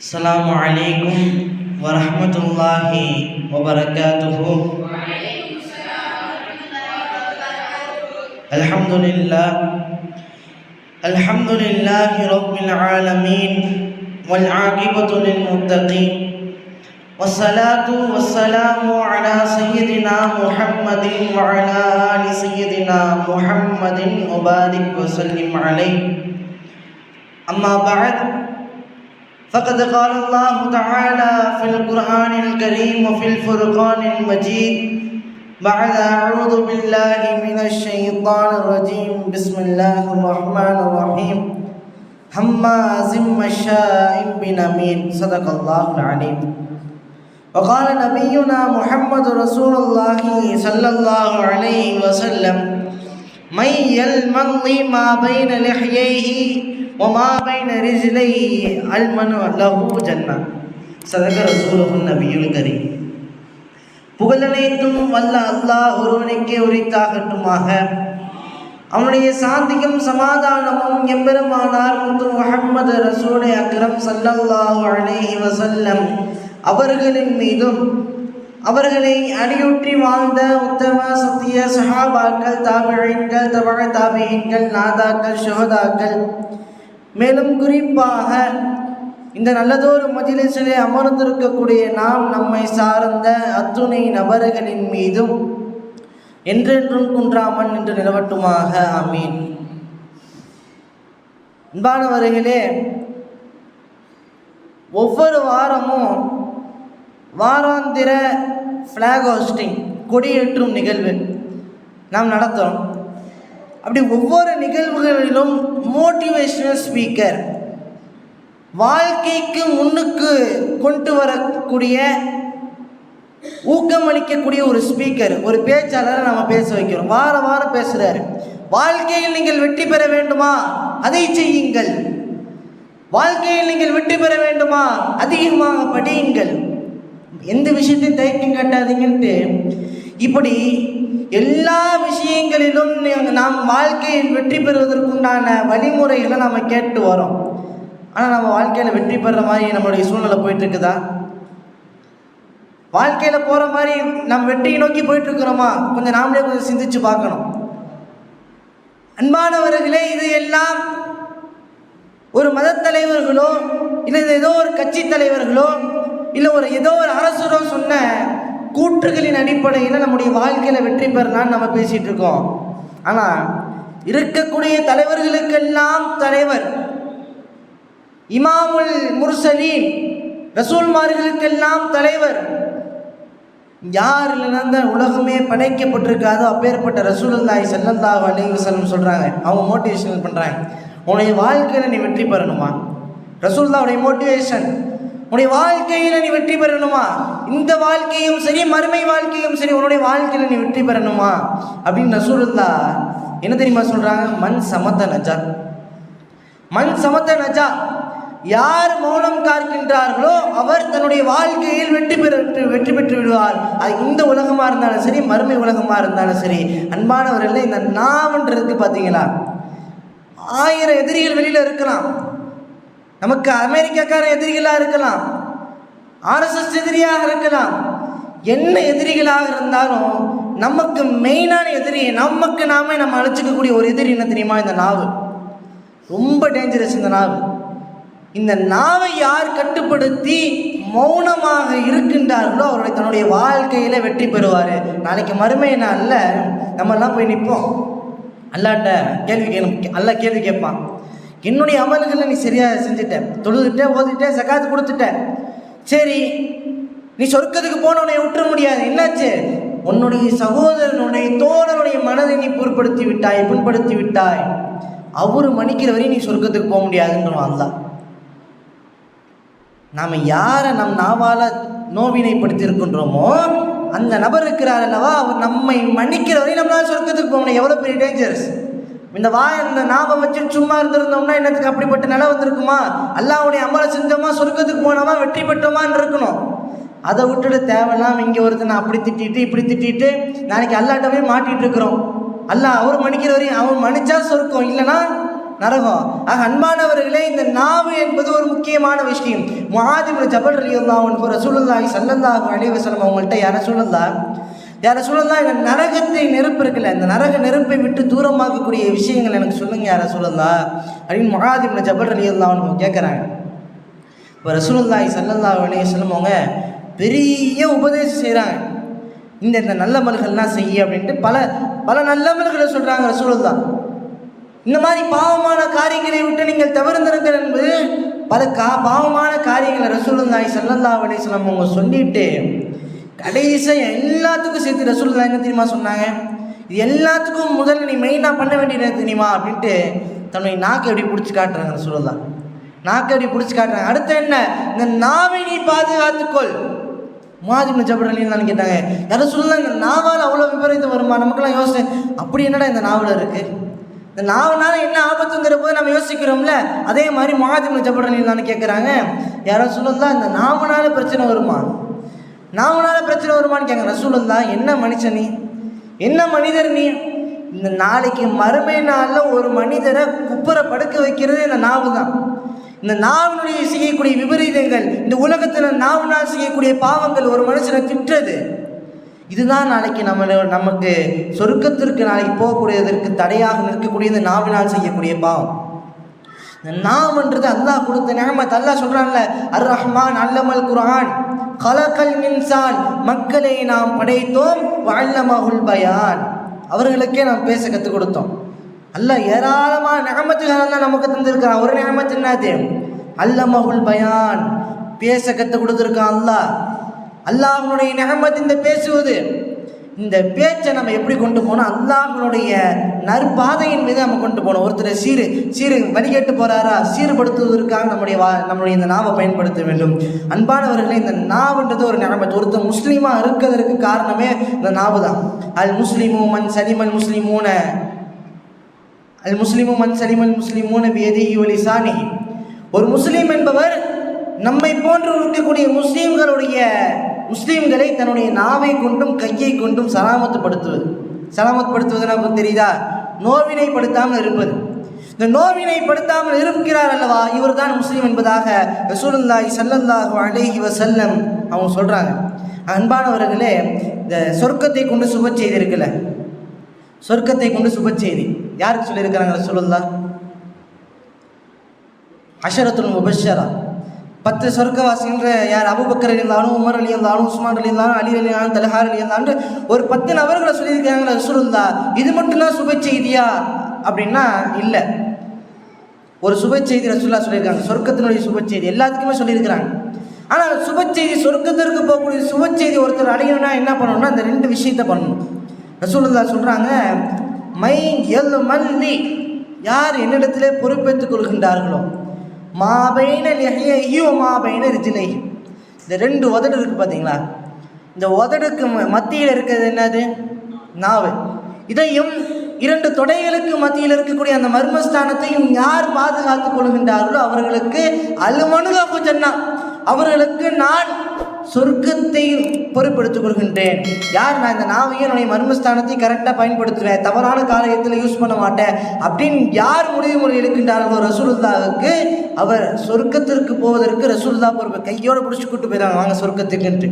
السلام عليكم ورحمة الله وبركاته الحمد لله الحمد لله رب العالمين والعاقبة للمتقين والصلاة والسلام على سيدنا محمد وعلى آل سيدنا محمد وبارك وسلم عليه أما بعد فقد قال الله تعالى في القرآن الكريم وفي الفرقان المجيد. بعد أعوذ بالله من الشيطان الرجيم. بسم الله الرحمن الرحيم. هماز مشاء بنميم. صدق الله العليم. وقال نبينا محمد رسول الله صلى الله عليه وسلم من يلمضي ما بين لحييه وما بين رجليه المن له جنة صدق رسوله النبي الكريم புகழனைத்தும் வல்ல அல்லாஹ் ஒருவனுக்கே உரித்தாகட்டுமாக அவனுடைய சாந்தியும் சமாதானமும் எம்பெருமானார் முத்து முஹம்மது ரசூலை அக்ரம் சல்லல்லாஹு அலைஹி வஸல்லம் அவர்களின் மீதும் அவர்களை அடியொற்றி வாழ்ந்த உத்தம சத்திய சஹாபாக்கள் தாபிழைன்கள் தவழ தாபியன்கள் நாதாக்கள் சுகதாக்கள் மேலும் குறிப்பாக இந்த நல்லதொரு மஜிலிசிலே அமர்ந்திருக்கக்கூடிய நாம் நம்மை சார்ந்த அத்துணை நபர்களின் மீதும் என்றென்றும் குன்றாமன் என்று நிலவட்டுமாக. அமீன் அன்பானவர்களே ஒவ்வொரு வாரமும் வாராந்திர ஃப்ளாக் ஹோஸ்டிங் கொடியேற்றும் நிகழ்வு நாம் நடத்துகிறோம் அப்படி ஒவ்வொரு நிகழ்வுகளிலும் மோட்டிவேஷனல் ஸ்பீக்கர் வாழ்க்கைக்கு முன்னுக்கு கொண்டு வரக்கூடிய ஊக்கமளிக்கக்கூடிய ஒரு ஸ்பீக்கர் ஒரு பேச்சாளரை நம்ம பேச வைக்கிறோம். வார வாரம் பேசுகிறாரு வாழ்க்கையில் நீங்கள் வெற்றி பெற வேண்டுமா? அதை செய்யுங்கள். வாழ்க்கையில் நீங்கள் வெற்றி பெற வேண்டுமா? அதிகமாக படியுங்கள். எந்த விஷயத்தையும் தயக்கம் காட்டாதீங்கன்ட்டு இப்படி எல்லா விஷயங்களிலும் நாம் வாழ்க்கையில் வெற்றி பெறுவதற்குண்டான வழிமுறைகளை நாம் கேட்டு வரோம். ஆனால் நம்ம வாழ்க்கையில் வெற்றி பெறுற மாதிரி நம்மளுடைய சூழ்நிலை போயிட்டு இருக்குதா வாழ்க்கையில் போகிற மாதிரி நம்ம வெற்றியை நோக்கி போயிட்டு இருக்கிறோமா கொஞ்சம் நாமளே கொஞ்சம் சிந்திச்சு பார்க்கணும். அன்பானவர்களே இது எல்லாம் ஒரு மதத்தலைவர்களோ இல்லை ஏதோ ஒரு கட்சி தலைவர்களோ இல்லை ஒரு ஏதோ ஒரு அரசரோ சொன்ன கூற்றுகளின் அடிப்படையில் நம்முடைய வாழ்க்கையில் வெற்றி பெறலாம்னு நம்ம பேசிகிட்டு இருக்கோம். ஆனால் இருக்கக்கூடிய தலைவர்களுக்கெல்லாம் தலைவர் இமாமுல் முர்சலீன் ரசூல்மார்களுக்கெல்லாம் தலைவர். யார் இல்லைன்னா உலகமே படைக்கப்பட்டிருக்காதோ அப்பேற்பட்ட ரசூலுல்லாஹி செல்லந்தா அலைஹி சொல்கிறாங்க அவங்க மோட்டிவேஷனல் பண்ணுறாங்க உன்னுடைய வாழ்க்கையில் நீ வெற்றி பெறணுமா? ரசூல்லாவுடைய மோட்டிவேஷன் உன்னுடைய வாழ்க்கையில் நீ வெற்றி பெறணுமா? இந்த வாழ்க்கையும் சரி மறுமை வாழ்க்கையும் சரி உன்னுடைய வாழ்க்கையில் நீ வெற்றி பெறணுமா? அப்படின்னு நசூருல்லா என்ன தெரியுமா சொல்கிறாங்க மண் சமத்த நஜா மண் சமத்த நஜா யார் மௌனம் காக்கின்றார்களோ அவர் தன்னுடைய வாழ்க்கையில் வெற்றி பெற்று வெற்றி பெற்று விடுவார். அது இந்த உலகமாக இருந்தாலும் சரி மறுமை உலகமாக இருந்தாலும் சரி அன்பானவர்கள் இந்த நாவன்றதுக்கு பார்த்தீங்களா ஆயிரம் எதிரிகள் வெளியில் இருக்கலாம். நமக்கு அமெரிக்காக்கார எதிரிகளாக இருக்கலாம். ஆர்எஸ்எஸ் எதிரியாக இருக்கலாம். என்ன எதிரிகளாக இருந்தாலும் நமக்கு மெயினான எதிரி நமக்கு நாமே நம்ம அழைச்சிக்கக்கூடிய ஒரு எதிரி என்ன தெரியுமா? இந்த நாவு. ரொம்ப டேஞ்சரஸ் இந்த நாவு. இந்த நாவை யார் கட்டுப்படுத்தி மௌனமாக இருக்கின்றார்களோ அவருடைய தன்னுடைய வாழ்க்கையில் வெற்றி பெறுவார். நாளைக்கு மறுமை அல்ல? நம்மெல்லாம் போய் நிற்போம். அல்லாட்ட கேள்வி கேளு அல்ல கேள்வி கேட்பான். என்னுடைய அமல்களை நீ சரியாக செஞ்சுட்ட. தொழுதுட்ட ஓதிட்ட சகாத்து கொடுத்துட்ட. சரி நீ சொர்க்கத்துக்கு போனவனை விட்டுற முடியாது. என்னாச்சு? உன்னுடைய சகோதரனுடைய தோழனுடைய மனதை நீ பொருட்படுத்தி விட்டாய் புண்படுத்தி விட்டாய். அவர் மன்னிக்கிற வரையும் நீ சொர்க்கத்துக்கு போக முடியாதுன்றவான் அல்லாஹ். நாம் யாரை நம் நாவால் நோவினைப்படுத்தி இருக்கின்றோமோ அந்த நபர் இருக்கிறார் அல்லவா? அவர் நம்மை மன்னிக்கிற வரையும் நம்மளால் சொர்க்கத்துக்கு போகணும் எவ்வளோ பெரிய டேஞ்சர்ஸ் இந்த வாய் இந்த நாம வச்சு சும்மா இருந்திருந்தோம்னா என்னத்துக்கு அப்படிப்பட்ட நிலை வந்திருக்குமா? அல்லாவுடைய அமலை செஞ்சோமா? சொர்க்கத்துக்கு போனோமா? வெற்றி பெற்றோமான்னு இருக்கணும். அதை விட்டுட்டு தேவையில்லாம இங்கே ஒருத்தனை அப்படி திட்டிட்டு இப்படி திட்டிட்டு நாளைக்கு அல்லாட்ட போய் மாட்டிட்டு இருக்கிறோம். அல்லாஹ் அவர் மன்னிக்கிற வரையும் அவன் மன்னிச்சா சொர்க்கம் இல்லைன்னா நரகம். ஆக அன்பானவர்களே இந்த நாவு என்பது ஒரு முக்கியமான விஷயம். முஹாதிபுல் ஜபல் அலி அல்லாஹ் ரசூலுல்லாஹி ஸல்லல்லாஹு அலைஹி அவங்கள்ட்ட யார சொல்லலா யார சொல்லலாம் இந்த நரகத்தை நெருப்பு இருக்குல்ல இந்த நரக நெருப்பை விட்டு தூரமாக்கக்கூடிய விஷயங்கள் எனக்கு சொல்லுங்க யார சொல்லலாம் அப்படின்னு முஹாதிபுல் ஜபல் அலி அல்லாஹ் கேட்குறாங்க இப்போ ரசூலுல்லாஹி ஸல்லல்லாஹு அலைஹி வஸல்லம் பெரிய உபதேசம் செய்கிறாங்க இந்த இந்த நல்ல மல்கள்லாம் செய்ய அப்படின்ட்டு பல பல நல்ல மல்களை சொல்கிறாங்க ரசூலுல்லா இந்த மாதிரி பாவமான காரியங்களை விட்டு நீங்கள் தவிர்ந்திருங்கள் என்பது பல கா பாவமான காரியங்களை ரசூலுல்லாஹி ஸல்லல்லாஹு அலைஹி வஸல்லம் அவங்க சொல்லிட்டு கடைசியாக எல்லாத்துக்கும் சேர்த்து ரசூலுல்லாஹ் என்ன தெரியுமா சொன்னாங்க? இது எல்லாத்துக்கும் முதல்ல நீ மெயினாக பண்ண வேண்டியது என்ன தெரியுமா? அப்படின்ட்டு தன்னுடைய நாக்கை எப்படி பிடிச்சி காட்டுறாங்க தான் நாக்கை எப்படி பிடிச்சி காட்டுறாங்க? அடுத்து என்ன? இந்த நாவை நீ பாதுகாத்துக்கொள். முஹாஜிபின் ஜபர் அலின்னு கேட்டாங்க யாரும் சொல்லலாம் இந்த நாவால் அவ்வளோ விபரீதம் வருமா? நமக்கெல்லாம் யோசனை. அப்படி என்னடா இந்த நாவல் இருக்குது இந்த நாவனால என்ன ஆபத்துங்கிற போது நம்ம யோசிக்கிறோம்ல? அதே மாதிரி முஹாஜிபின் ஜபர் அலின்னு கேட்குறாங்க யாரோ சொல்லலாம் இந்த நாவனால பிரச்சனை வருமா? நான் உன்னால் பிரச்சனை வருமான்னு கேட்க தான் என்ன மனுஷன் நீ? என்ன மனிதர் நீ? இந்த நாளைக்கு மறுமை நாளில் ஒரு மனிதரை குப்புற படுக்க வைக்கிறது இந்த நாவு தான் இந்த நாவினுடைய செய்யக்கூடிய விபரீதங்கள் இந்த உலகத்தில் நாவினால் செய்யக்கூடிய பாவங்கள் ஒரு மனுஷனை திட்டுறது. இதுதான் நாளைக்கு நம்ம நமக்கு சொர்க்கத்திற்கு நாளைக்கு போகக்கூடியதற்கு தடையாக நிற்கக்கூடிய இந்த நாவினால் செய்யக்கூடிய பாவம். இந்த நாவன்றது அல்லாஹ் கொடுத்த நியமத் அல்லாஹ் சொல்கிறான்ல அர் ரஹ்மான் அல்லமல் குரான் கலக்கல் மின்சான் மக்களை நாம் படைத்தோம் வல்லமகுல் பயான். அவர்களுக்கே நாம் பேச கற்றுக் கொடுத்தோம். அல்ல ஏராளமான நியமத்துகள் நமக்கு தந்திருக்கிறான். ஒரு நகமத்து என்னது? அல்லமகுல் பயான். பேச கற்றுக் கொடுத்துருக்கான் அல்லாஹ். அல்லாஹனுடைய நகமத்து இந்த பேசுவது இந்த பேச்சை நம்ம எப்படி கொண்டு போனோம் அல்லாஹனுடைய நற்பாதையின் மீது நம்ம கொண்டு போனோம் ஒருத்தர் சீரு சீரு வழிகேட்டு போறாரா? சீர்படுத்துவதற்காக நம்முடைய வா நம்முடைய இந்த நாவை பயன்படுத்த வேண்டும். அன்பானவர்களே இந்த நாவுன்றது ஒரு நிலைமை. ஒருத்தர் முஸ்லீமாக இருக்கிறதுக்கு காரணமே இந்த நாவு தான் அல் முஸ்லீமு மன் சலிமன் முஸ்லீமூன. அல் முஸ்லீமு மன் சலிமல் முஸ்லீமூன பியதிஹி வலிசானிஹி ஒரு முஸ்லீம் என்பவர் நம்மை போன்று இருக்கக்கூடிய முஸ்லீம்களுடைய முஸ்லீம்களை தன்னுடைய நாவை கொண்டும் கையை கொண்டும் சலாமத்துப்படுத்துவது. சலாமத்துப்படுத்துவது நமக்கு தெரியுதா? நோவினைப்படுத்தாமல் இருப்பது. இந்த நோவினைப்படுத்தாமல் இருக்கிறார் அல்லவா? இவர் தான் முஸ்லீம் என்பதாக ரசூலுல்லாஹி ஸல்லல்லாஹு அலைஹி செல்லம் அவங்க சொல்கிறாங்க அன்பானவர்களே இந்த சொர்க்கத்தை கொண்டு சுப செய்தி இருக்குல்ல? சொர்க்கத்தை கொண்டு சுப செய்தி. யாருக்கு சொல்லியிருக்கிறாங்க ரசூலுல்லாஹ்? அஷரத்துல் முபஷரா பத்து சொர்க்கவாசின்ற யார்? அபுபக்கர் இருந்தாலும் உமர் அலி இருந்தாலும் உஸ்மான் அலி இருந்தாலும் அலி அலி இருந்தாலும் தலஹார் அலி இருந்தாலும் ஒரு பத்து நபர்களை சொல்லியிருக்காங்க ரசூலுல்லா. இது மட்டும்தான் சுப செய்தியா? அப்படின்னா இல்லை. ஒரு சுப செய்தி ரசூல்லா சொல்லியிருக்காங்க. சொர்க்கத்தினுடைய சுப செய்தி. எல்லாத்துக்குமே சொல்லியிருக்கிறாங்க. ஆனால் சுப செய்தி சொர்க்கத்திற்கு போகக்கூடிய சுப செய்தி ஒருத்தர் அடையணும்னா என்ன பண்ணணும்னா அந்த ரெண்டு விஷயத்த பண்ணணும். ரசூலுல்லா சொல்கிறாங்க மை எல் மல்லி யார் என்னிடத்திலே பொறுப்பேற்றுக் கொள்கின்றார்களோ மாபைன லெஹையோ மாபைன ரிஜிலை இந்த ரெண்டு உதடு இருக்குது பார்த்தீங்களா இந்த உதடுக்கு மத்தியில் இருக்கிறது என்னது? நாவு. இதையும் இரண்டு தொடைகளுக்கு மத்தியில் இருக்கக்கூடிய அந்த மர்மஸ்தானத்தையும் யார் பாதுகாத்துக் கொள்கின்றார்களோ அவர்களுக்கு அலுமனுக ஜன்னா. அவர்களுக்கு நான் சொர்க்கத்தை பொருட்படுத்திக் கொள்கின்றேன். யார் நான் இந்த நாவையும் என்னுடைய மர்மஸ்தானத்தை கரெக்டாக பயன்படுத்துவேன்? தவறான காரியத்தில் யூஸ் பண்ண மாட்டேன். அப்படின்னு யார் முடிவு முறை எடுக்கின்றார்களோ ரசூலுல்லாவுக்கு அவர் சொர்க்கத்திற்கு போவதற்கு ரசூலுல்லா பொறுப்பு கையோடு பிடிச்சி கூட்டு போயிடறாங்க. வாங்க சொர்க்கத்துக்குன்ட்டு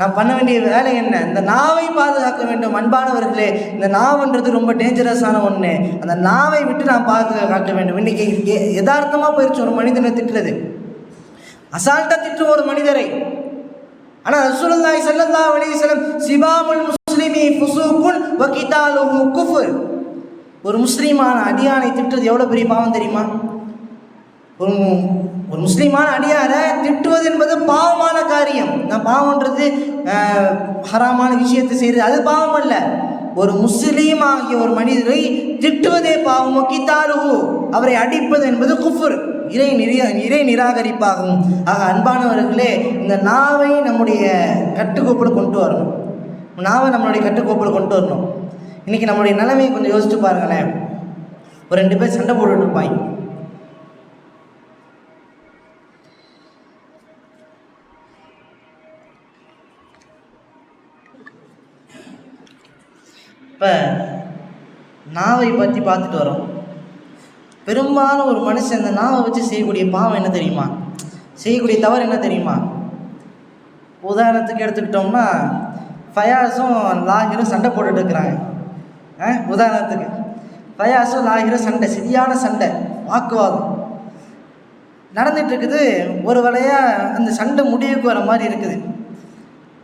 நான் பண்ண வேண்டிய வேலை என்ன? இந்த நாவை பாதுகாக்க வேண்டும் அன்பானவர்களே. இந்த நாவுன்றது ரொம்ப டேஞ்சரஸான ஒன்று அந்த நாவை விட்டு நான் பாதுகாக்க வேண்டும். இன்னைக்கு யதார்த்தமாக போயிடுச்சு ஒரு மனிதனை திட்டுறது. அசால்ட்டாக திட்டும் ஒரு மனிதரை. ஆனால் ரசூலுல்லாஹி ஸல்லல்லாஹு அலைஹி வஸல்லம் சிபாமுல் முஸ்லிமி ஃபுசூக்குன் வ கிதாலுஹு குஃபர். ஒரு முஸ்லீமான அடியானை திட்டுறது எவ்வளோ பெரிய பாவம் தெரியுமா? ஒரு ஒரு முஸ்லீமான அடியாரை திட்டுவது என்பது பாவமான காரியம். நான் பாவம்ன்றது ஹராமான விஷயத்தை செய்கிறது அது பாவம் அல்ல. ஒரு முஸ்லீம் ஆகிய ஒரு மனிதரை திட்டுவதே பாவம்? கித்தாலுகு அவரை அடிப்பது என்பது குஃபுர். இறை நிரிய இறை நிராகரிப்பாகும் ஆக அன்பானவர்களே இந்த நாவை நம்முடைய கட்டுக்கோப்பில் கொண்டு வரணும். நாவை நம்மளுடைய கட்டுக்கோப்பில் கொண்டு வரணும். இன்றைக்கி நம்மளுடைய நிலைமையை கொஞ்சம் யோசிச்சு பாருங்களேன். ஒரு ரெண்டு பேர் சண்டை போட்டுட்டு இருப்பாங்க. இப்போ நாவை பற்றி பார்த்துட்டு வரோம். பெரும்பாலும் ஒரு மனுஷன் இந்த நாவை வச்சு செய்யக்கூடிய பாவம் என்ன தெரியுமா? செய்யக்கூடிய தவறு என்ன தெரியுமா? உதாரணத்துக்கு எடுத்துக்கிட்டோம்னா ஃபயாஸும் லாகிரும் சண்டை போட்டுட்டு இருக்கிறாங்க. ஆ? உதாரணத்துக்கு ஃபயாஸும் லாகிரும் சண்டை சரியான சண்டை வாக்குவாதம். நடந்துட்டு இருக்குது ஒரு வேளையாக அந்த சண்டை முடிவுக்கு வர மாதிரி இருக்குது.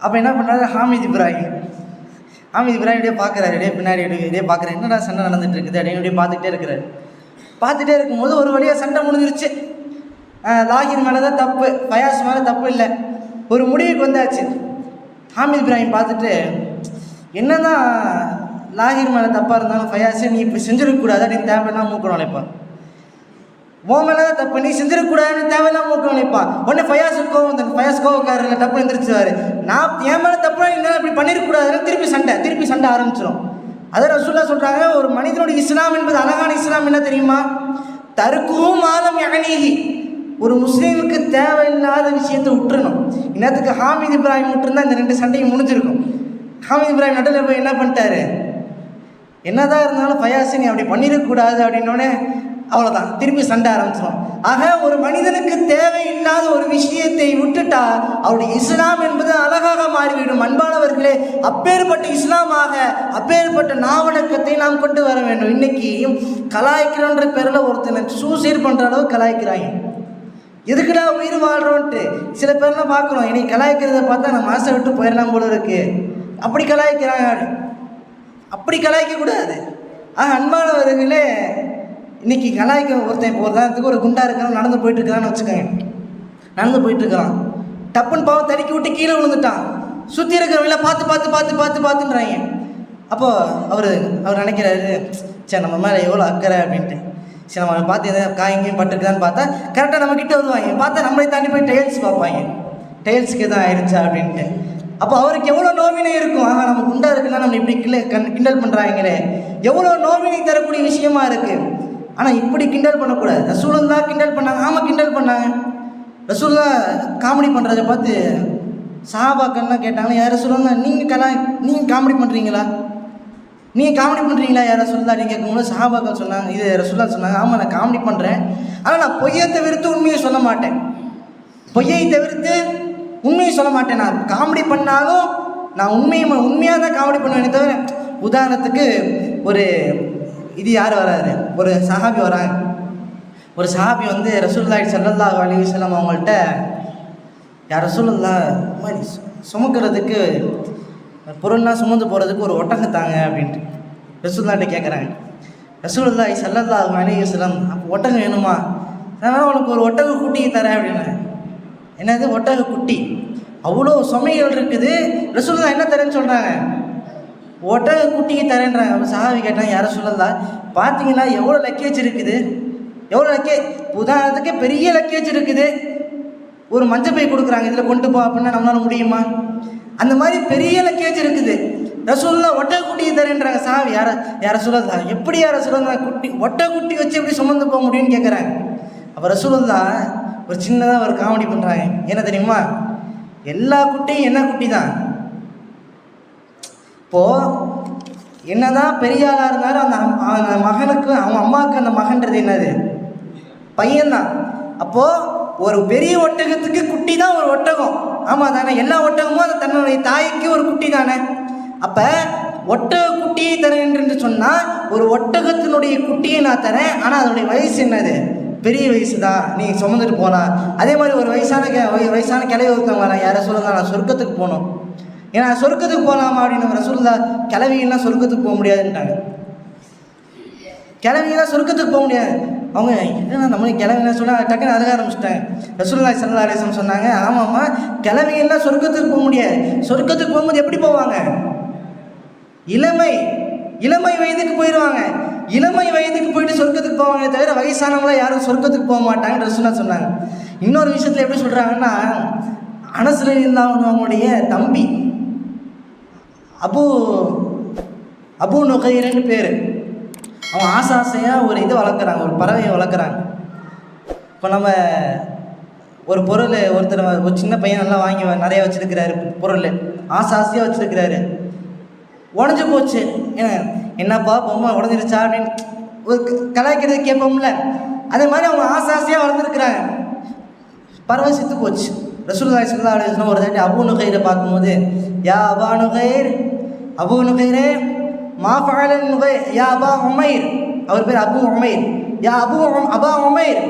அப்போ என்ன பண்ணுறாரு ஹாமித் இப்ராஹிம். ஹாமித் இப்ராஹிம் இப்படியே பார்க்குறாரு இப்படியே பின்னாடி இடையே இப்படியே பார்க்குறாரு என்னடா சண்டை நடந்துட்டு இருக்குது அப்படின்னு இப்படியே பார்த்துக்கிட்டே இருக்கிறாரு. பார்த்துட்டே இருக்கும்போது ஒரு வழியாக சண்டை முடிஞ்சிருச்சு. லாகிர் மேலே தான் தப்பு ஃபயாஸ் மேலே தப்பு இல்லை. ஒரு முடிவுக்கு வந்தாச்சு. ஹாமித் இப்ராஹிம் பார்த்துட்டு என்ன தான் லாகிர் மேலே தப்பாக இருந்தாலும் ஃபயாஸே நீ இப்படி செஞ்சிடக்கூடாது நீ தேவையெல்லாம் மூக்கணும் நினைப்பான் உன் மேலே தான் தப்பு நீ செஞ்சிடக்கூடாதுன்னு தேவையில்லாம மூக்கணும் நினைப்பான் உடனே ஃபயாஸ் கோவம் வந்து ஃபயாஸ் கோவக்காரர் தப்பு எழுந்திரிச்சுவார் நான் என் மேலே தப்புனா என்ன இப்படி பண்ணிடக்கூடாதுன்னு திருப்பி சண்டை திருப்பி சண்டை ஆரம்பிச்சிடும் அதை ரசூல்லா சொல்கிறாங்க ஒரு மனிதனுடைய இஸ்லாம் என்பது அழகான இஸ்லாம் என்ன தெரியுமா? தருக்கும் மாதம் யகனீகி. ஒரு முஸ்லீமுக்கு தேவையில்லாத விஷயத்தை விட்டுறணும் இன்னத்துக்கு ஹாமித் இப்ராஹிம் விட்டுருந்தா இந்த ரெண்டு சண்டையும் முடிஞ்சிருக்கும். ஹாமித் இப்ராஹிம் நடுவில் போய் என்ன பண்ணிட்டாரு? என்னதான் இருந்தாலும் ஃபயாசினி அப்படி பண்ணிடக்கூடாது அப்படின்னோடனே அவ்வளோதான் திரும்பி சண்டை ஆரம்பிச்சிடும் ஆக ஒரு மனிதனுக்கு தேவையில்லாத ஒரு விஷயத்தை விட்டுட்டா அவருடைய இஸ்லாம் என்பது அழகாக மாறிவிடும். அன்பானவர்களே அப்பேற்பட்ட இஸ்லாமாக அப்பேற்பட்ட நாவடக்கத்தை நாம் கொண்டு வர வேண்டும். இன்னைக்கு கலாய்க்கிறோன்ற பேரில் ஒருத்தனை சூசைட் பண்ணுற அளவு கலாய்க்கிறாங்க. எதுக்குடா உயிர் வாழ்கிறோன்ட்டு சில பேர்லாம் பார்க்குறோம் இனி கலாய்க்கிறத பார்த்தா நம்ம மனசை விட்டு போயிடலாம் போல இருக்கு. அப்படி கலாய்க்கிறாங்க. அப்படி கலாய்க்கக்கூடாது. ஆ அன்பானவர்களே இன்றைக்கி கலாய்க்க ஒருத்தன் இப்போ உதாரணத்துக்கு ஒரு குண்டா இருக்கான் நடந்து போயிட்டு வச்சுக்கோங்க. நடந்து போயிட்டு டப்புன்னு பாவம் தடுக்கி விட்டு கீழே விழுந்துட்டான். சுற்றி இருக்கிறவங்கள பார்த்து பார்த்து பார்த்து பார்த்து பார்த்துன்றாங்க. அப்போது அவர் அவர் நினைக்கிறாரு சரி நம்ம மேலே எவ்வளோ அக்கறை அப்படின்ட்டு. சரி நம்ம பார்த்து எதாவது காயங்கையும் பட்டுருக்குதான்னு பார்த்தா கரெக்டாக நம்ம கிட்டே வருவாங்க. பார்த்தா நம்மளே தாண்டி போய் டைல்ஸ் பார்ப்பாங்க. டைல்ஸுக்கு எதுவும் ஆயிடுச்சா அப்படின்ட்டு. அப்போ அவருக்கு எவ்வளோ நோவினை இருக்கும்? ஆஹா நம்ம குண்டா இருக்குன்னா நம்ம இப்படி கிள்ள கண் கிண்டல் பண்ணுறாங்களே எவ்வளோ நோவினை தரக்கூடிய விஷயமா இருக்குது ஆனால் இப்படி கிண்டல் பண்ணக்கூடாது. ரசூலந்தா கிண்டல் பண்ணாங்க. ஆமாம் கிண்டல் பண்ணாங்க. ரசூல்லா காமெடி பண்ணுறத பார்த்து சஹாபாக்கள்லாம் கேட்டாங்க யார் ரசூலந்தா நீங்கள் கலா நீங்கள் காமெடி பண்ணுறீங்களா நீங்கள் காமெடி பண்ணுறீங்களா யார் ரசூல்லா அப்படின்னு கேட்கும்போது சஹாபாக்கள் சொன்னாங்க இது ரசூல்லா சொன்னாங்க. ஆமாம் நான் காமெடி பண்ணுறேன் ஆனால் நான் பொய்யை தவிர்த்து உண்மையை சொல்ல மாட்டேன். பொய்யை தவிர்த்து உண்மையை சொல்ல மாட்டேன். நான் காமெடி பண்ணாலும் நான் உண்மையை உண்மையாக தான் காமெடி பண்ணுவேனே தவிர உதாரணத்துக்கு ஒரு இது யார் வராரு? ஒரு சஹாபி வராங்க. ஒரு சஹாபி வந்து ரசூல்லாய் சல்லல்லாஹு அலி வஸல்லம் அவங்கள்ட்ட யார் ரசூல்லா சுமக்கிறதுக்கு பொருள்லாம் சுமந்து போகிறதுக்கு ஒரு ஒட்டகம் தாங்க அப்படின்ட்டு ரசூல்லாட்ட கேட்குறாங்க ரசூலுல்லாய் சல்லல்லாஹு அலி வஸல்லம் அப்போ ஒட்டகம் வேணுமா? அதனால் உனக்கு ஒரு ஒட்டக குட்டியை தரேன் அப்படின்னு. என்னது? ஒட்டக குட்டி. அவ்வளோ சுமைகள் இருக்குது. ரசூல்லா என்ன தரேன்னு சொல்கிறாங்க ஒட்டக குட்டிக்கு தரேன்றாங்க அப்போ சஹாபி கேட்டாங்க யாரை சொல்லலா. பார்த்தீங்களா எவ்வளோ லக்கேஜ் இருக்குது? எவ்வளோ லக்கேஜ்? உதாரணத்துக்கு பெரிய லக்கேஜ் இருக்குது. ஒரு மஞ்சள் பை கொடுக்குறாங்க இதில் கொண்டு போ அப்படின்னா நம்மளால முடியுமா? அந்த மாதிரி பெரிய லக்கேஜ் இருக்குது. ரசூல்லா ஒட்ட குட்டியை தரேன்றாங்க சாவி யார யார சொல்லலா? எப்படி யார சொல்லலாம் குட்டி ஒட்டை குட்டி வச்சு எப்படி சுமந்து போக முடியும்னு கேட்குறாங்க அப்போ ரசூலுல்லா ஒரு சின்னதாக ஒரு காமெடி பண்ணுறாங்க என்ன தெரியுமா? எல்லா குட்டியும் என்ன குட்டி தான் இப்போது என்னதான் பெரிய ஆளாக இருந்தாலும் அந்த அந்த மகனுக்கு அவன் அம்மாவுக்கு அந்த மகன்றது என்னது? பையன்தான். அப்போது ஒரு பெரிய ஒட்டகத்துக்கு குட்டி தான் ஒரு ஒட்டகம். ஆமாம் தானே எல்லா ஒட்டகமும் அந்த தன்னுடைய தாய்க்கு ஒரு குட்டி தானே அப்போ ஒட்டக குட்டியை தரேன் சொன்னால் ஒரு ஒட்டகத்தினுடைய குட்டியை நான் தரேன். ஆனால் அதனுடைய வயசு என்னது? பெரிய வயசு தான் நீ சுமந்துட்டு போகலாம் அதே மாதிரி ஒரு வயசான கே வயசான கிளை ஒருத்தவங்க வரேன் யாரை சொல்லுங்க நான் சொர்க்கத்துக்கு போகணும். ஏன்னா சொர்க்கத்துக்கு போகலாமா அப்படின்னு ரசூல்லா கிளவியெல்லாம் சொர்க்கத்துக்கு போக முடியாதுன்ட்டாங்க. கிளவியெல்லாம் சொர்க்கத்துக்கு போக முடியாது. அவங்க என்னன்னா நம்மளுக்கு கிளவினா சொன்னால் டக்குன்னு அழுக ஆரம்பிச்சிட்டாங்க. ரசூல்லா சல்லா அலிஸ்லம் சொன்னாங்க ஆமாம்மா கிளவியெல்லாம் சொர்க்கத்துக்கு போக முடியாது. சொர்க்கத்துக்கு போகும்போது எப்படி போவாங்க? இளமை இளமை வயதுக்கு போயிடுவாங்க இளமை வயதுக்கு போயிட்டு சொர்க்கத்துக்கு போவாங்களே தவிர வயசானவங்களாம் யாரும் சொர்க்கத்துக்கு போக மாட்டாங்கன்னு ரசூலா சொன்னாங்க. இன்னொரு விஷயத்தில் எப்படி சொல்கிறாங்கன்னா அனசுல அவங்களுடைய தம்பி அபு அபு நுகைரன்னு பேர். அவன் ஆசை ஆசையாக ஒரு இது வளர்க்குறாங்க ஒரு பறவையை வளர்க்குறாங்க. இப்போ நம்ம ஒரு பொருள் ஒருத்தர் ஒரு சின்ன பையன் நல்லா வாங்கி நிறைய வச்சுருக்கிறாரு பொருள். ஆசை ஆசையாக வச்சுருக்கிறாரு. உடஞ்சி போச்சு. ஏன்? என்னப்பா பொம்மை உடஞ்சிருச்சா அப்படின்னு ஒரு கலாய்க்கிறது கேட்போம்ல. அதே மாதிரி அவங்க ஆசை ஆசையாக வளர்ந்துருக்குறாங்க பரவசித்து போச்சு. ரசூலுல்லாஹி சுல்லா அலுவலாம் ஒரு தாட்டி அபூ நுகைரை பார்க்கும்போது யா அபா நுகைர் அபு நுகைரே மா ஃபஅலன் நுகை யா அபா உமைர் அவர் பேர் அபு உமைர் யா அபு உம்- அபா உமைர்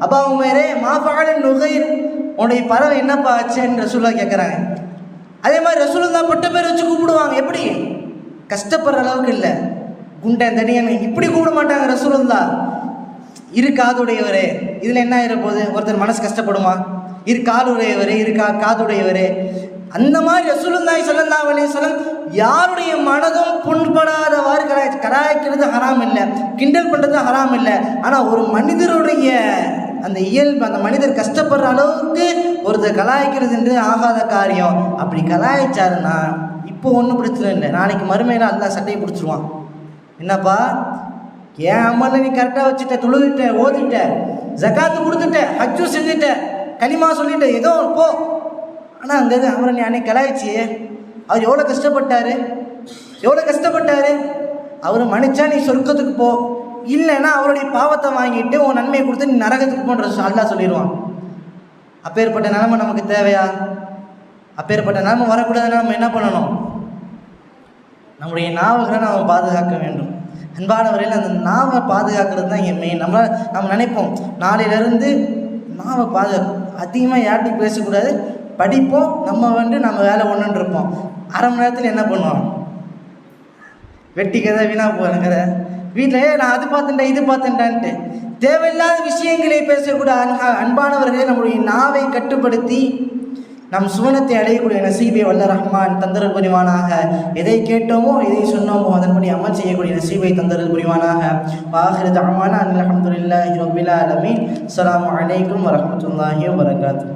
அபா உமைரே மா ஃபஅலன் நுகைர் உன்னுடைய பறவை என்னப்பா ஆச்சுன்னு ரசூலுல்லாஹ் கேட்குறாங்க அதே மாதிரி ரசூலுல்லாஹ் பட்ட பேர் வச்சு கூப்பிடுவாங்க. எப்படி? கஷ்டப்படுற அளவுக்கு இல்லை. குண்டன் தடியன் இப்படி கூப்பிட மாட்டாங்க ரசூலுல்லாஹ். இரு காதுடையவர் இதில் என்ன ஆகிற போகுது ஒருத்தர் மனசு கஷ்டப்படுமா? இரு காலுடையவர் இரு கா காதுடையவர். அந்த மாதிரி ரசூலுல்லாய் ஸல்லல்லாஹு அலி சொல்லம் யாருடைய மனதும் புண்படாதவாறு கரா கலாய்க்கிறது ஹராம் இல்லை. கிண்டல் பண்ணுறது ஹராம் இல்லை. ஆனால் ஒரு மனிதருடைய அந்த இயல்பு அந்த மனிதர் கஷ்டப்படுற அளவுக்கு ஒருத்தர் கலாய்க்கிறதுன்றது ஆகாத காரியம். அப்படி கலாய்ச்சாருன்னா இப்போ ஒன்றும் பிரச்சனை இல்லை. நாளைக்கு மறுமையில் அந்த சட்டையை பிடிச்சிருவான். என்னப்பா? ஏன் அமலை நீ கரெக்டாக வச்சுட்ட தொழுதுட்ட ஓதிட்ட ஜக்காத்து கொடுத்துட்ட ஹஜ்ஜு செஞ்சுட்ட களிமா சொல்லிட்ட ஏதோ போ. ஆனால் அங்கே அவரை நீ அன்னைக்கு கலாய்ச்சியே அவர் எவ்வளோ கஷ்டப்பட்டாரு? எவ்வளோ கஷ்டப்பட்டாரு? அவர் மன்னிச்சா நீ சொர்க்கத்துக்கு போ. இல்லைன்னா அவருடைய பாவத்தை வாங்கிட்டு உன் நன்மையை கொடுத்து நீ நரகத்துக்கு போன்ற அல்லா சொல்லிடுவான் அப்பேற்பட்ட நிலைமை நமக்கு தேவையா? அப்பேற்பட்ட நிலைமை வரக்கூடாதுன்னா நம்ம என்ன பண்ணணும்? நம்முடைய நாவுகளை நாம் பாதுகாக்க வேண்டும். அன்பானவரையில் அந்த நாவை பாதுகாக்கிறது தான் என் மெயின் நம்ம நம்ம நினைப்போம் நாளையிலேருந்து நாவை பாதுகாக்க அதிகமாக யார்ட்டையும் பேசக்கூடாது. படிப்போம் நம்ம வந்து நம்ம வேலை ஒன்றுன்ட்ருப்போம் அரை மணி நேரத்தில் என்ன பண்ணுவோம்? வெட்டி கதை வீணாக போகிற வீட்டில் வீட்டிலேயே நான் அது பார்த்துட்டேன் இது பார்த்துட்டான்ட்டு. தேவையில்லாத விஷயங்களை பேசக்கூடிய அன்பா அன்பானவர்களே நம்முடைய நாவை கட்டுப்படுத்தி நம் சுவனத்தை அடையக்கூடிய நசீபை வல்ல ரஹ்மான் தந்தரல் புரிவானாக. எதை கேட்டோமோ எதை சொன்னோமோ அதன்படி அமல் செய்யக்கூடிய நசீபை தந்தரல் புரிவானாக. பாஹரி தகமான அன் அல்ஹம்துலில்லாஹி ரப்பில் அலமீன் அஸ்ஸலாமு வலைக்கம் வரஹ்மத்துல்லாஹி வரகாத்து